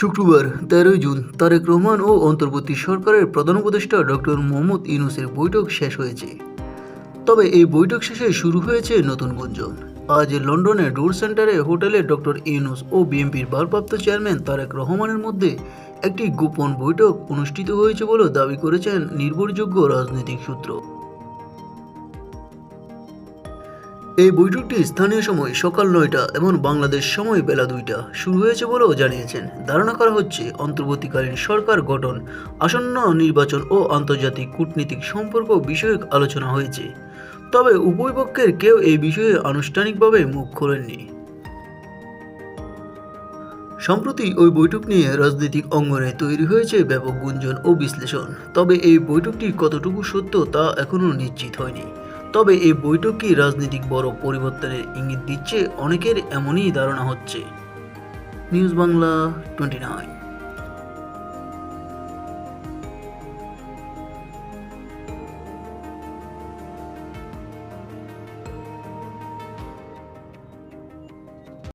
শুক্রবার তেরোই জুন তারেক রহমান ও অন্তর্বর্তী সরকারের প্রধান উপদেষ্টা ডক্টর মোহাম্মদ ইউনুসের বৈঠক শেষ হয়েছে। তবে এই বৈঠক শেষে শুরু হয়েছে নতুন গুঞ্জন। আজ লন্ডনে ডোর সেন্টারে হোটেলে ডক্টর ইউনুস ও বিএনপির ভারপ্রাপ্ত চেয়ারম্যান তারেক রহমানের মধ্যে একটি গোপন বৈঠক অনুষ্ঠিত হয়েছে বলে দাবি করেছেন নির্ভরযোগ্য রাজনৈতিক সূত্র। এই বৈঠকটি স্থানীয় সময় সকাল নয়টা এবং বাংলাদেশ সময় বেলা দুইটা শুরু হয়েছে বলেও জানিয়েছেন। ধারণা করা হচ্ছে, অন্তর্বর্তীকালীন সরকার গঠন, আসন্ন নির্বাচন ও আন্তর্জাতিক কূটনীতিক সম্পর্ক বিষয়ক আলোচনা হয়েছে। তবে উভয় পক্ষের কেউ এই বিষয়ে আনুষ্ঠানিকভাবে মুখ খোলেননি। সম্প্রতি ওই বৈঠক নিয়ে রাজনৈতিক অঙ্গনে তৈরি হয়েছে ব্যাপক গুঞ্জন ও বিশ্লেষণ। তবে এই বৈঠকটি কতটুকু সত্য তা এখনও নিশ্চিত হয়নি। তবে এই বৈঠক কি রাজনৈতিক বড় পরিবর্তনের ইঙ্গিত দিচ্ছে, অনেকের এমনই ধারণা হচ্ছে। News Bangla twenty nine.